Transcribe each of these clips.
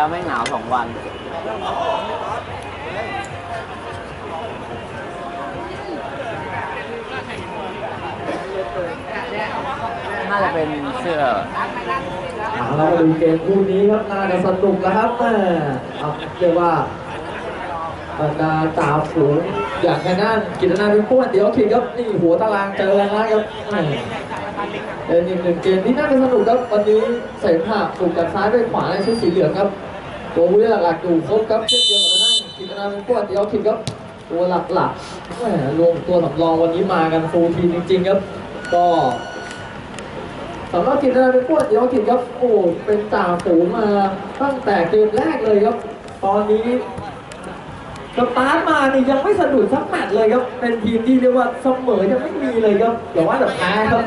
แล้วไม่หนาวสองวัน น่าจะเป็นเสื้อเอาเรามาดูเกมคู่นี้ครับน่าจะสนุกแล้วครับแม่เอาเรียกว่าบรรดาจ่าฝูงอย่างแค่นั้นกิจนาเป็นพวกเดี๋ยวขิดครับนี่หัวตารางเจอแล้วครับแม่เป็นอีกหนึ่งเกมที่น่าจะสนุกครับวันนี้เสมหะถูกจากซ้ายไปขวาในชุดสีเหลืองครับ ตัวผู้เล่นหลักๆอยู่ครบครับเช่นเดียวกับนั่นกิจนาเป็นพวกเดียวขิดครับตัวหลักๆแหมรวมตัวสำรองวันนี้มากันฟูลทีมจริง ๆ ครับ ก็สำหรับกิจนาเป็นพวกเดียวกิจครับโอ้เป็นจ่าฝูงมาตั้งแต่เกมแรกเลยครับ ตอนนี้สตาร์ทมานี่ยังไม่สะดุดสักแมตช์เลยครับ เป็นทีมที่เรียกว่าเสมอยังไม่มีเลยครับอย่ว่าแต่แพ้ครับ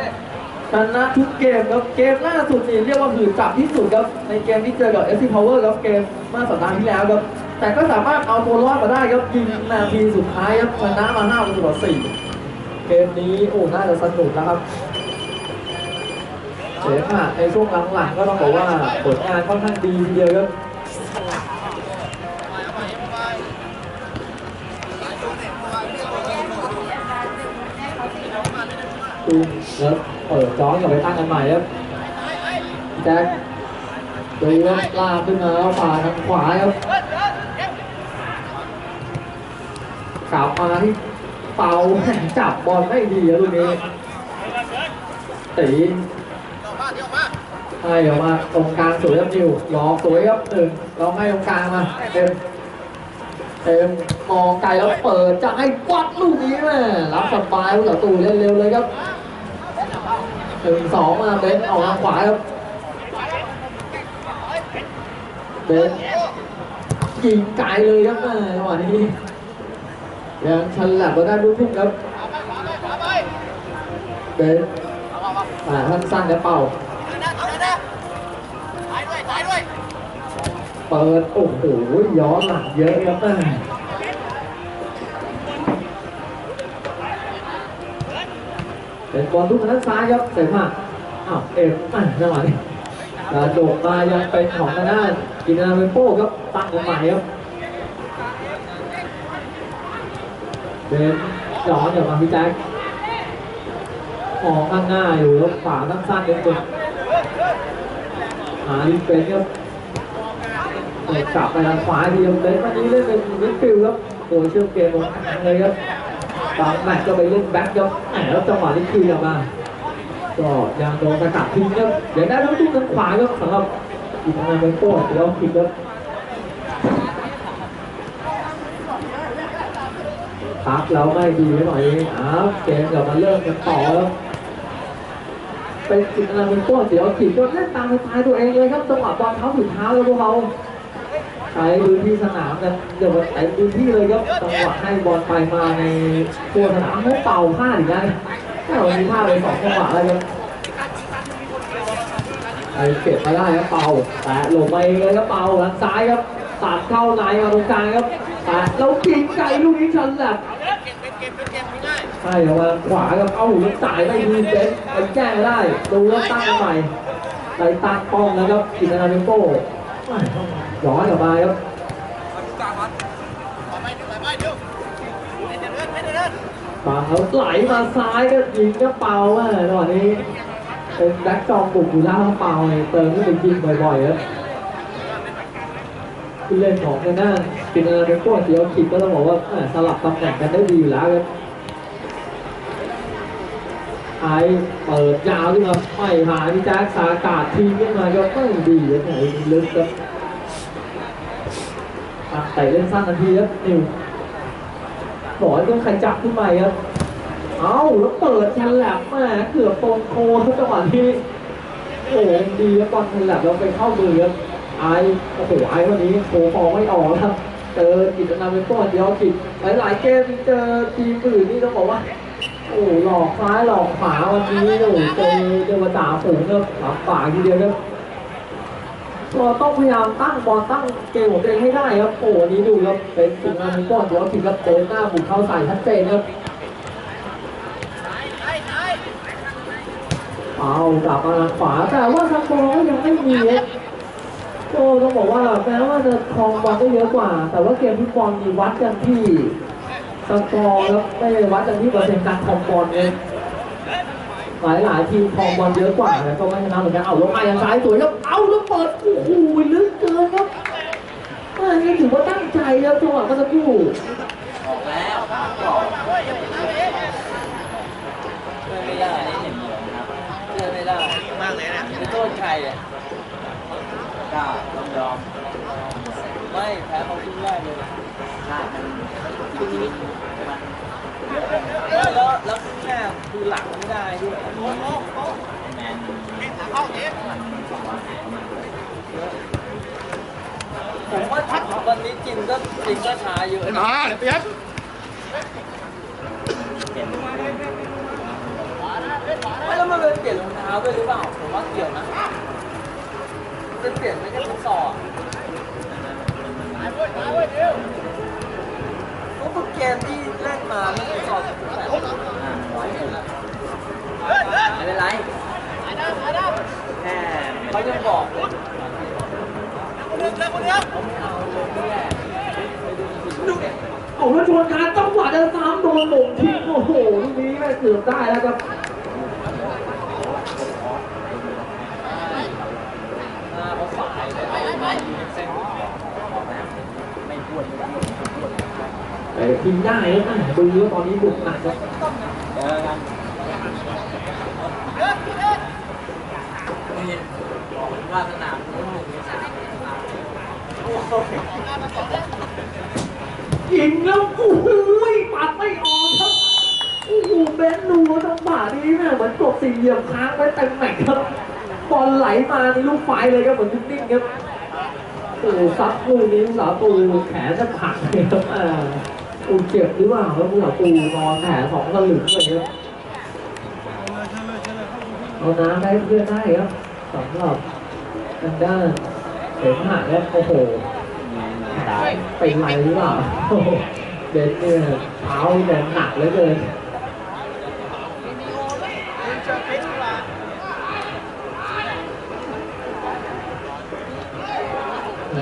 ชนะทุกเกมครับ เกมล่าสุดนี่เรียกว่าหือจับที่สุดครับ ในเกมที่เจอกับ FC Power ครับเกมเมื่อสัปดาห์ที่แล้วครับ แต่ก็สามารถเอาตัวรอดมาได้ครับ ยิงนาทีสุดท้ายครับชนะมา5ประตูต่อ4เกมนี้โอ้น่าจะสนุกนะครับเสียค่ะในช่วงหลังๆก็ต้องบอกว่าผลงานค่อนข้างดีทีเดียวครับดูแล้ว ปิดจ้อนกลับไปตั้งกันใหม่ครับแจ็คดูครับลากขึ้นมาแล้วฝ่าทางขวาครับกลับมาที่เป่าจับบอลไม่ดีครับลูกนี้ตีให้ออกมาตรงกลางสวยครับนิวหลอกสวยครับหนึ่งลองให้ตรงกลางมาเต็มเต็มมองไกลแล้วเปิดจะให้วัดลูกนี้แม่รับสบายผู้ต่อตูเร็วๆเลยครับ หนึ่งสองมาเบนออกทางขวาครับเบนยิงไกลเลยครับแม่จังหวะนี้ยังฉลับมาได้ลูกทุ่งครับเบนอ่าท่านสั้นจะเป่าเปิดโอ้โหย้อนหลังเยอะครับแม่ เป็นบอลทุกทางด้านซ้ายครับเสร็จมาอ้าวเอ็มอะจังหวะนี้กระโดดมายังเป็นของทางด้านกินาเวโป้ครับตั้งกันใหม่ครับเป็นย้อนอย่างมาพี่แจ็คมองข้างหน้าอยู่แล้วขวาตั้งสั้นเด็กๆหาดิเป็นครับกลับไปทางขวาทีเดียวเลยวันนี้เล่นเป็นมิดฟิลด์ครับโดยเชื่อมเกมลงทางเลยครับ บางแมตช์ก็ไปเล่นแบ็คครับแหมแล้วจังหวะนี้คืนกลับมาก็ยังโดนสกัดทิ้งครับอย่างได้ทั้งตุ้งทั้งขวาครับสำหรับอีกทางเป็นโป้เดี๋ยวคิดครับพักแล้วไม่ดีไว้หน่อยเองอ้าวเกมกลับมาเริ่มกันต่อแล้วเป็นกิจนาเป็นโป้เดี๋ยวขีดก็เล่นตามสไตล์ตัวเองเลยครับจังหวะบอลเท้าถึงเท้าแล้วพวกเขา ใช้พื้นที่สนามกันเดี๋ยวเต็มพื้นที่เลยครับจังหวะให้บอลไปมาในตัวสนามไม่เป่าพลาดอีกแล้วแม่วันนี้พลาดไปสองจังหวะแล้วครับไอเก็บมาได้ครับเป่าแต่ลงไปเลยครับเป่าทางซ้ายครับตัดเข้าในมาตรงกลางครับแต่เรากินไก่ลูกนี้ชันแหลบใช่ครับาขวาครับเอ้าลูกจ่ายไม่ดีเป็นไปแก้ไม่ได้ดูแล้วตั้งใหม่ไปตั้งป้องแล้วครับกินนาเมโก้ ย้อนกลับมาครับบาเขาไหลมาซ้ายก็ยิงก็เป่าอะจังหวะนี้เป็นแบ็คจองบุกอยู่แล้วเป่าเนี่ยเติมก็ไปยิงบ่อยๆครับผู้เล่นของทางด้านปินาเป็นพวกเสียวขิดก็ต้องบอกว่าสลับตำแหน่งกันได้ดีอยู่แล้วครับไอเปิดยาวขึ้นมาไม่หาพี่แจ๊คสากาดทีขึ้นมาก็ไม่ดีเลยไหนลึกครับ อ่เตะเล่นสั้นนาทีครับนิวบอกให้ต้องใครจับขึ้นไปครับ เอาแล้วเปิดชันแลบแม่เกือบตรงโคทุกจังหวะที่โอ้โหดีครับบอลชันแลบแล้วไปเข้ามือครับไอ้โอ้โหไอ้วันนี้โผล่ฟองไม่ออกครับ เจอกิจนาเป็นก้อนเดียวกิจหลายๆเกมเจอทีมอื่นนี่ต้องบอกว่าโอ้หลอกซ้ายหลอกขวาวันนี้โอ้โหเจอเจอมาจ่าฝูงครับสามฝ่าทีเดียวครับ ก็ต้องพยายามตั้งบอลตั้งเกมของตัวเองให้ได้ครับ โอ้โหนี้ดูครับเป็นทีมงานมีก้อนถือว่าทีมครับเดินหน้าบุกเข้าใส่ชัดเจนครับเอากลับมาขวาแต่ว่าทางบอลยังไม่มีครับโอ้ต้องบอกว่าแม้ว่าจะครองบอลได้เยอะกว่า แต่ว่าเกมฟุตบอลมีวัดกันที่สกอร์แล้วไม่วัดกันที่เปอร์เซ็นต์การครองบอลเลย หลายหลายทีมครองบอลเยอะกว่าแล้วก็ไม่ชนะเหมือนกันเอาลงมาอย่างซ้ายสวยครับเอาแล้วเปิดโอ้โหลึกเกินครับอันนี้ถือว่าตั้งใจครับจังหวะเมื่อสักครู่ออกแล้วไม่ได้เห็นเหมือนครับช่วยไม่ได้มากเลยนะจะโทษใครอะกล้าต้องยอมไม่แพ้เขาขึ้นได้เลยใช่มันชีวิตมันแล้วแล้ว นแม่คือหลังไม่ได้ด้วยแมนผมว่าวันนี้จริงก็จริงก็ช้าเยอะมาเตี้ยไม่แล้วมันเป็นเปลี่ยนรองเท้าด้วยหรือเปล่าผมว่าเกี่ยวนะเป็นเปลี่ยนไม่ใช่ฟุตซอ ลก็เกมที่เล่นมาไม่ฟุตซอลแบบไม่เป็นไรแค่เขายังบอกเลยเขาไม่เอาเลยไม่แย่ไปดูสิเก็บเอาแล้วชวนการจังหวะจะซ้ำโดนหม่งทิ้งโอ้โหลูกนี้แม่เกือบได้แล้วครับ หน้าเขาฝ่ายเลยเส้นไม่พูดไม่พูดไม่พูด แต่ทีมได้นะดูแล้วตอนนี้บุกหนักครับเจอนนี่บอกว่าสนามนี้หนึ่งในสามโอ้โหยิงแล้วโอ้โหปัดไม่ออกครับโอ้โหเบนดูจังหวะนี้แม่เหมือนกดสี่เหลี่ยมค้างไว้เต็มแม็กครับบอลไหลมาในลูกไฟเลยครับเหมือนนิ่งๆครับโอ้โหซัดลูกนี้ผู้สาวตูแขนจะผักเลยครับ อ่าอูเจ็บหรือเปล่าครับผู้สาวตูนอนแผลสองสลึงเลยครับเอาน้ำได้เพื่อนได้ครับสำหรับทางด้านเสมหะครับโอ้โหเป็นไรหรือเปล่าโอ้โหเดเนี่ยเท้าแดนหนักเหลือเกิน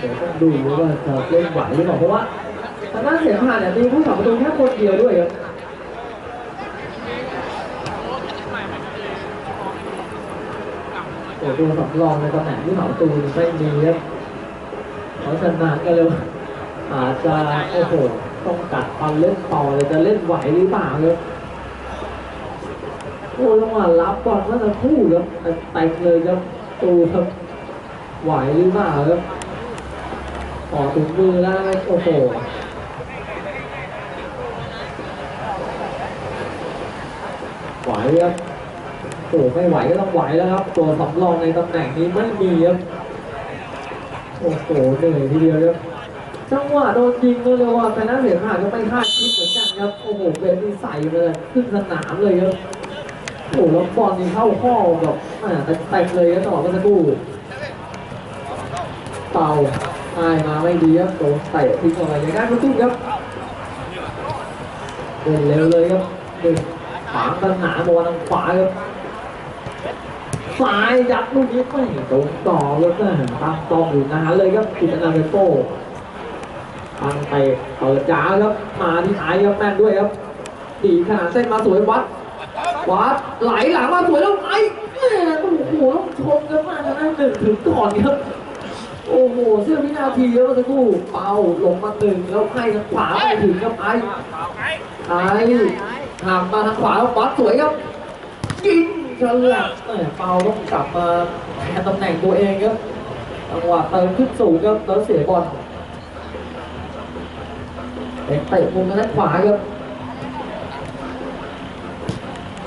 เดี๋ยวต้องดูว่าจะเล่นไหวหรือเปล่าเพราะว่า ทางด้านเสมหะเนี่ยมีผู้สาประตูแค่คนเดียวด้วยครับโอ้ตัวสำรองในตำแหน่งที่เหมาตูไม่มีครับเพราะฉะนั้นก็เลยอาจจะโอ้โหต้องกัดฟันเล่นต่อเลยจะเล่นไหวหรือเปล่าครับโอ้จังหวะรับบอลเมื่อสักครู่ครับเต็มเลยครับตูครับไหวหรือเปล่าครับต่อถุงมือแล้วโอ้โห ไหวครับโอ้โหไม่ไหวก็ต้องไหวแล้วครับ ตัวสำรองในตำแหน่งนี้ไม่มีครับโอ้โหเหนื่อยทีเดียวครับจังหวะโดนยิงก็เลยว่าแต่น่าเสียหาก็ไม่คาดคิดเหมือนกันครับโอ้โหเป็นที่ใส่เลยขึ้นสนามเลยครับโอ้โหแล้วบอลนี่เข้าข้อแบบแหม่เต็มเลยครับจังหวะเมื่อสักครู่เป่าตายมาไม่ดีครับโดนเตะทิ้งออกไปในด้านประตูครับเดินเร็วเลยครับหนึ่ง ขวางสนาบอลทางขวาครับซ้ายยัดลูกนี้ไม่ตรงต่อแล้วก็ตามตองอยู่นานเลยครับกิตนาเวโป้ทางไปเปิดจ้าครับมาที่ท้ายครับแม่นด้วยครับดีขนาดเส้นมาสวยวัดวัดไหลหลังมาสวยแล้วไอ้แม่โอ้โหต้องชมกันมากนะหนึ่งถึงก่อนครับโอ้โหเสื้อวินาทีแล้วเมื่อสักครู่เป่าลงมาหนึ่งแล้วให้ทางขวาไปถึงครับไอ้ไอ้ หักมาทางขวาแล้ววัดสวยครับยิงฉลับแหม่เปาต้องกลับมาแทนตำแหน่งตัวเองครับจังหวะเติมขึ้นสูงครับแล้วเสียบอลเตะมุมทางด้านขวาครับ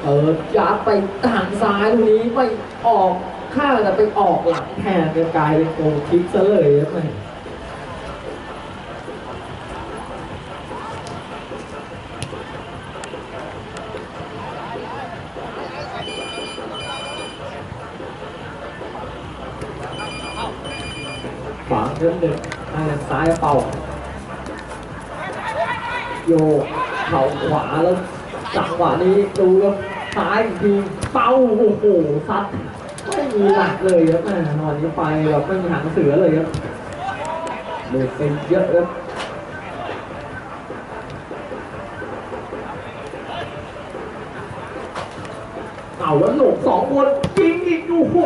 เออยัดไปทางซ้ายตรงนี้ไม่ออกข้างแต่ไปออกหลังแทนกลายเป็นโกลคิกซะเลยครับ แม่ขวางเพิ่มหนึ่งทางด้ซ้ายเป่า โยเข่าขวาแล้วจังหวะนี้ดูครับซ้ายทีเป้าโอ้โหซัดไม่มีหลักเลยครับแม่วันนี้ไปแบบไม่มีหางเสือเลยครับเดือดไปเยอะครับเอาแล้วหลบสองคนยิงอีกโอ้โห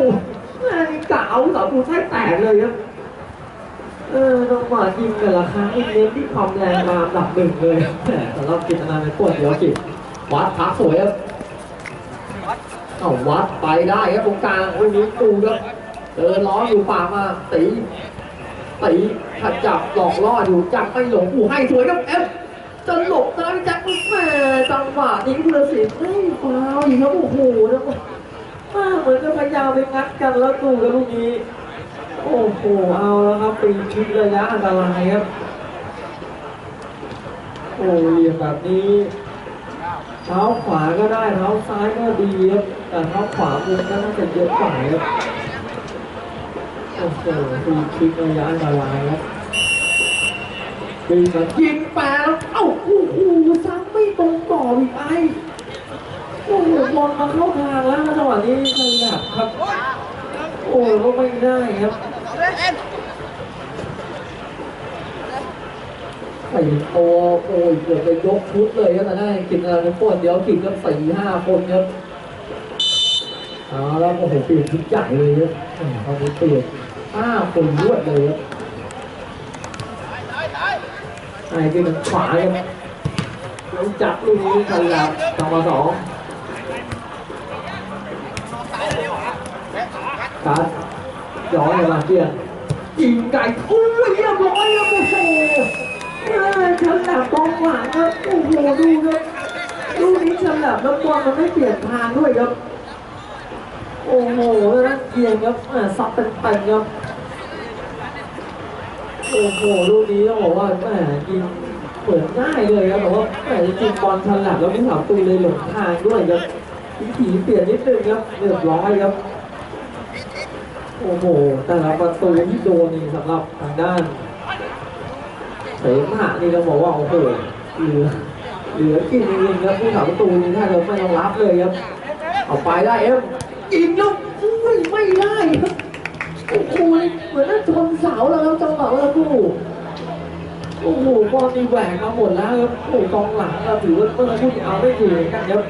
แม่กะเอาเสาปูใช้แตกเลยครับ เออจังหวะยิงแต่ละครั้งเน้นที่ความแรงมาอันดับหนึ่งเลยแหมสำหรับกิจนาในปวดเดียวกิจวัดพักสวยครับเอาวัดไปได้ครับตรงกลางโอ้ยนี้ตูครับเดินล้ออยู่ป่ากมาตีตีขัดจับหลอกล่ออยู่จับไม่หลงอูให้สวยครับเอฟจะหลบได้จักแม่จังหวะนี้คุณศิลป์ไม่ฟาวอีกครับโอ้โหแล้วก็มาเหมือนจะพยายามไปงัดกันแล้วดูกันลูกนี้ โอ้โห เอาแล้วครับปีชิดระยะอันตรายครับ โอ้เหลี่ยมแบบนี้ เท้าขวาก็ได้ เท้าซ้ายก็ดีครับ แต่เท้าขวามุมก็น่าจะเยอะกว่าครับ โอ้โหปีชิดระยะอันตรายครับปีนมายิงแปแล้วเอ้าโอ้โหซ้ำไม่ตรงต่ออีกไอโอ้โหบอลมาเข้าทางแล้วจังหวะนี้ขยับครับ โอ้ก็ไม่ได้ครับ ใส่ตัวโอ้ยเกือบจะยกชุดเลยครับแต่ได้กินอะไรในปวดเดี๋ยวกินกันสี่ห้าคนครับเอาแล้วโอ้โหเปลี่ยนชุดใหญ่เลยครับอืมตอนนี้เปลี่ยนห้าคนรวดเลยครับไอ้ที่มันขวาครับแล้วจับลูกนี้ขยับสองต่อสองการย้อนเลยมาเกี่ย ร์ยิงไก่โอ้ยเรียบร้อยครับโอ้โหเฉลับกองหลังครับโอ้โหดูครับลูกนี้ฉลับแล้วบอลมันไม่เปลี่ยนทางด้วยครับ โอ้โหนั่นเกียงครับอ่าซับเป็นเป็นครับโอ้โหลูกนี้ต้องบอกว่าแหมยิงเปิดง่ายเลยครับแต่ว่าแหมจริงบอลฉลับแล้วไม่ถามตูเลยหลงทางด้วยครับวิถีเปลี่ยนนิดนึงครับเรียบร้อยครับ โอ้โห แต่ละประตูที่โดนนี่สำหรับทางด้านเสมานี่เราบอกว่าโอ้โหเหลือเหลือกินจริงๆครับผู้สาประตูนี่ถ้าเราไม่ต้องรับเลยครับเอาไปได้เอ็มยิงแล้วอุ้ยไม่ได้ครับโอ้โหเหมือนน่าชนเสาแล้วครับจังหวะเมื่อสักครู่โอ้โหบอลนี่แหวกมาหมดแล้วครับโอ้กองหลังเราถือว่าเมื่อสักครู่นี่เอาไม่อยู่เหมือนกันครับ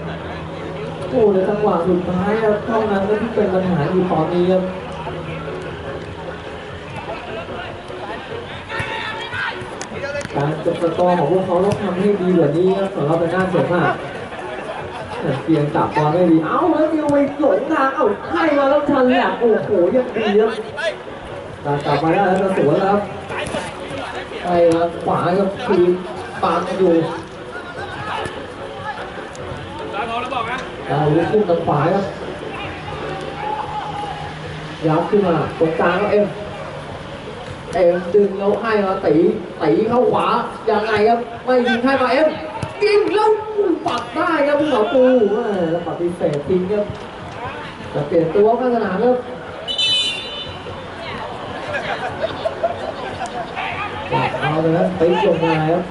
โอ้โหในจังหวะสุดท้ายครับเท่านั้นก็ที่เป็นปัญหาอยู่ตอนนี้ครับ การจบสกอร์ของพวกเขาต้องทำให้ดีกว่านี้ครับสำหรับเป็นด้านเสียมากแต่เพียงจับบอลไม่ดี เอ้าแล้วเดียวไปหลงทางเอ้าให้มาแล้วทันแหละโอ้โหยังดีครับแต่กลับมาได้แล้วสวนแล้วครับไอ้ครับขวาครับคืนปามอยู่ร้านพอแล้วบอกนะเอาลูกพุ่งทางขวาครับยับขึ้นมาตรงกลางก็เอ็ม เอ็มดึงแล้วให้มาตีตีเข้าขวายังไงครับไม่ยิงให้มาเอ็มยิงแล้วปัดได้ครับผู้ต่อปูแม่แล้วปฏิเสธทิ้งครับจะเปลี่ยนตัวข้างสนามครับเอาเลยครับตีลงมาครับ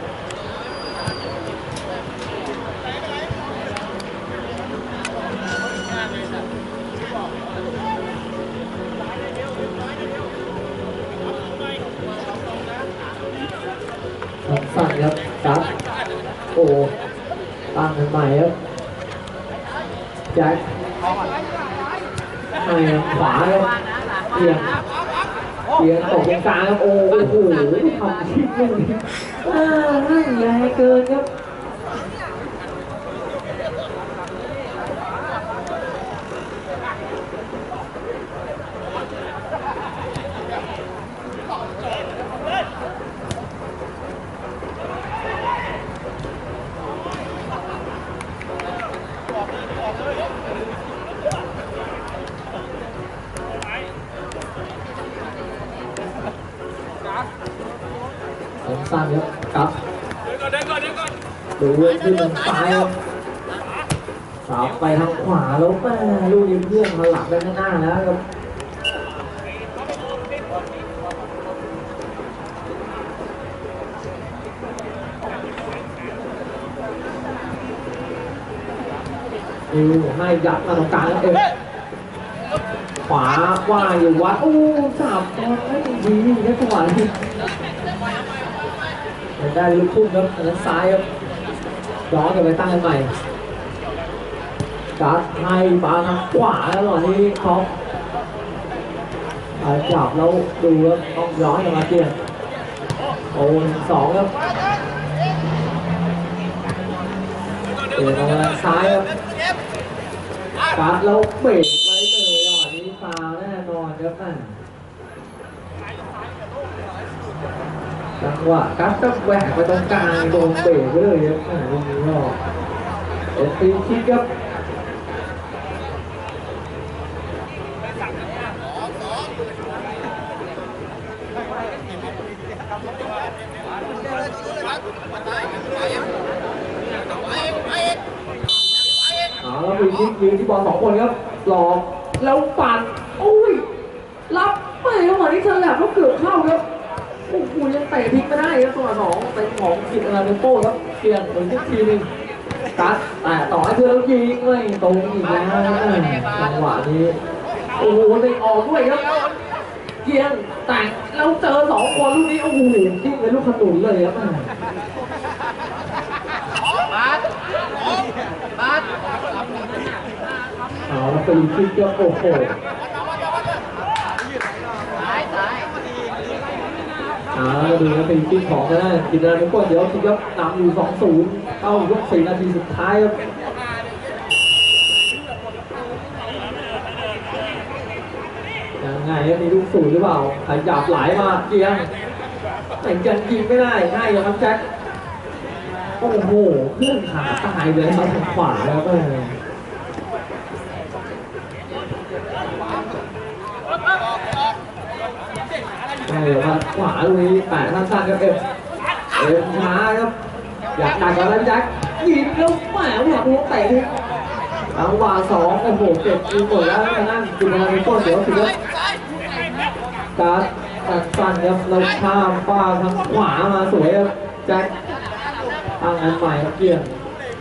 สั่นครับจับโอ้ตั้งกันใหม่ครับแจ็คไม่ขวาครับเอียงเอียงตกตรงกลางครับโอ้โหทำชิ้นนึงอ่าให้แรงเกินครับ สั้นครับกลับเดินก่อนเดินก่อนเดินก่อนดูเว้นขึ้นทางซ้ายครับสาวไปทางขวาแล้วแม่ลูกนี้เพื่อนมาหลับได้ข้างหน้าแล้วครับดิวให้ยัดมาตรงกลางแล้วเองขวาว่างอยู่วัดโอ้จับบอลไม่ดีนะจังหวะนี้ ได้ลูกทุ่งครับทางด้นซ้ายครับย้อนกับไปตั้งกันใหม่กัดให้ปาทางขวาแล้วตอนนี้เขาไปจับแล้วดูครับต้องย้อนกลับมาเกียร์โอ้หนึ่งสองครับเปลี่ยนมาซ้ายครับการดเราเบรกไว้เลยจังหวะนี้ฟาวแน่นอนครับอะ จังหวะการดก็แหวกไปตรงกลางโดนเบรกไว้เลยครับตรงนี้ก็เป็นฟรีคิกครับเอาแล้วฟรีคิกยืนที่บอลสองคนครับหลอกแล้วปัดโอ้ยรับไปจังหวะนี้เธอแหลมแล้วเกือบเข้าครับ โอ้โหยังเตะทิ้งไม่ได้ครับจังหวะสองเป็นของกิตอาราเมโป้ครับเปลี่ยนเหมือนทุกทีหนึงตัดแต่ต่อให้เธอแล้วยิงไม่ตรงอีกแล้วจังหวะนี้โอ้โหเลยออกด้วยครับเกียงแต่งแล้วเจอสองคนลูกนี้โอ้โหจิ้มเป็นลูกขนุนเลยครับเอาแล้วฟรีคิกก็โอ้โหเอาดูนะฟรีคิกของนะกินอะไรไม่กดเดี๋ยวคิกครับนำอยู่2-0เข้ายก4นาทีสุดท้ายครับยังไงครับมีลูกสูตรหรือเปล่าขยับไหลมาเกียงแต่ยังยิงไม่ได้ง่ายเลยครับแจ็คโอ้โหเคลื่อนขาตายเลยครับทางขวาแล้วก็ ใช่ครับขวาลุยแปะสั้นๆครับเอ็มเอ็มช้าครับอยากดักกันแล้วแจ็คยิงแล้วแหมอยากรู้เตะทิ้งจังหวะสองโอ้โหเจ็บอีกหมดแล้วนั่นจุดอะไรเป็นต้นเดี๋ยวสิครับการตัดสั้นครับเราข้ามฟ้าทางขวามาสวยครับแจ็คตั้งอันใหม่ครับเกียร์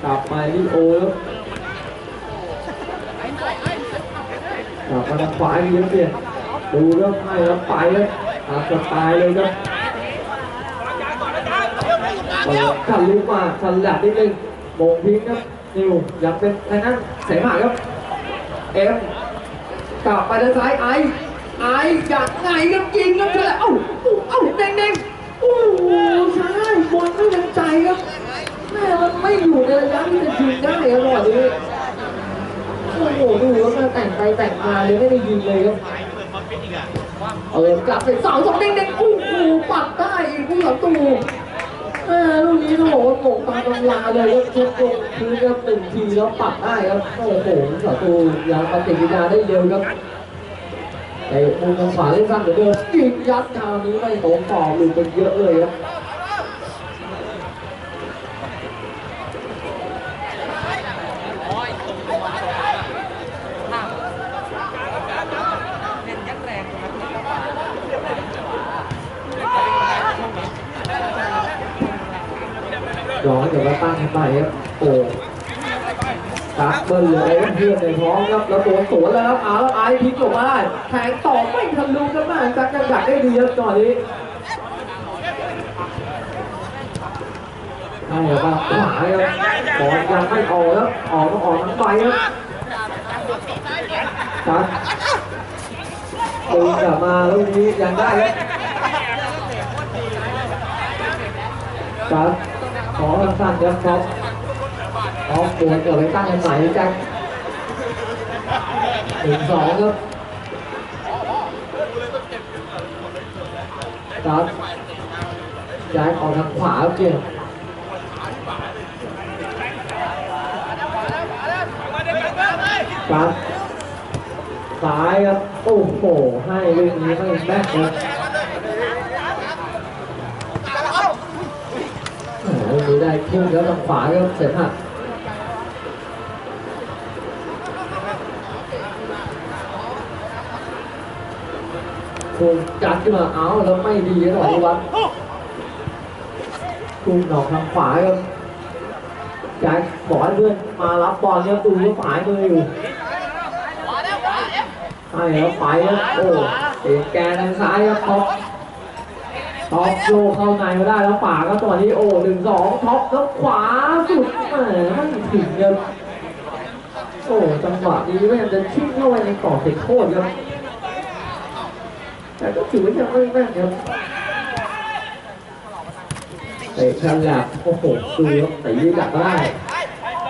กลับมาลิโอครับกลับมาทางขวาอีกครับเกียร์ดูเริ่มให้แล้วไปครับ ตามสไตล์เลยครับเปิดขันลุกมาขันหลับนิดนึงโมงพิงครับนิวอยังเป็นทางนั้นเสมาครับเอ็มกลับไปด้านซ้ายไอไออยากไงครับยิงครับเธอเอ้าเอ้าเด้งเด้งโอ้โหใช่บอลไม่เป็นใจครับแม่มันไม่อยู่ในระยะที่จะยิงได้ครับตอนนี้โอ้โหดูว่ามันแต่งไปแต่งมาเลยไม่ได้ยิงเลยครับ เออกลับไปเสาสองเด้งเด้งโอ้โหปัดได้อีกผู้หลังตูแม่ลูกนี้ต้องบอกว่าโหมงตามตำลาเลยครับเช็ดลงพื้นครับหนึ่งทีแล้วปัดได้ครับโอ้โหผู้หลังตูยังปฏิกิริยาได้เร็วครับไอ้มุมทางขวาเล่นสั้นเหลือเกินยิงยัดคราวนี้ไม่ตรงต่อหลุดไปเยอะเลยครับ ย้อนกลับมาตั้งกันไปครับโอ้ตักเบิ้ลเลยเพื่อนในท้องครับแล้วโดนสวนแล้วครับเอาวไอพิกออกมาได้แทงต่อไม่ทะลุครับแม่จักยังดักได้ดีครับตอนนี้ให้ออกมาขวาครับบอลยังไม่ออกครับออกต้องออกทั้งใบครับจัดตีกลับมาลูกนี้ยังได้ครับจัด ขอสั้นๆครับครับออกตัวเกิดไปตั้งกันใหม่แจ็คหนึ่งสองครับจัดแจ็คออกทางขวาเกี่ยวจัดซ้ายครับ โอ้โห ให้เรื่องนี้ไม่แม่ครับโอ้โหมี ได้ขึ้นแล้วทางขวาครับเสร็จหักถูกจัดขึ้นมาเอาแล้วไม่ดีนะหวังวัดคุมหนอกทางขวาครับแจ็คบอกให้เพื่อนมารับบอลเนี่ยดูว่าฝ่ายมืออยู่ทให้แล้วไปครับโอ้เสียแกนทางซ้ายครับท็อป ท็อปโยเข้าในมาได้แล้วป่าก็ตัวนี้โอ้หนึ่งสองท็อปแล้วขวาสุดแหมไม่ถึงครับโอ้จังหวะนี้ไม่ยจะชิ่งเข้าไปในกรอบเขตโทษครับแต่ก็ถือว่ายังไม่แม่นครับเตะฉลับโอ้โหดูครับตีดักได้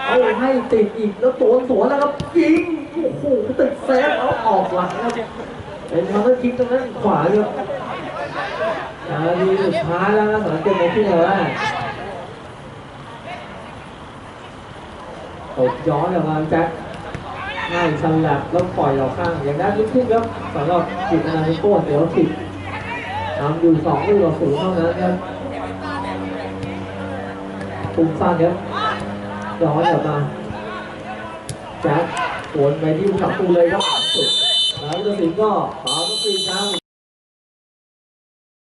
เอาให้ติดอีกแล้วโดนสวนแล้วครับยิงโอ้โหติดแซฟเอาออกหลังครับเป็นมันก็ยิงตรงนั้นขวาครับ นาทีสุดท้ายแล้วนะสำหรับเกมในที่เราได้ตบย้อนกลับมาแจ็คให้ชันแลบแล้วปล่อยออกข้าง อย่างนั้นลุกขึ้นครับสำหรับจิตนาทิโก้เดี๋ยวผิดนำอยู่สองลูกต่อศูนย์เท่านั้นครับตุ้มสั้นครับย้อนกลับมาแจ็คสวนไปที่ผู้ขับตูเลยครับสุดแล้วตัดสินก็เป่าต้องปีช้า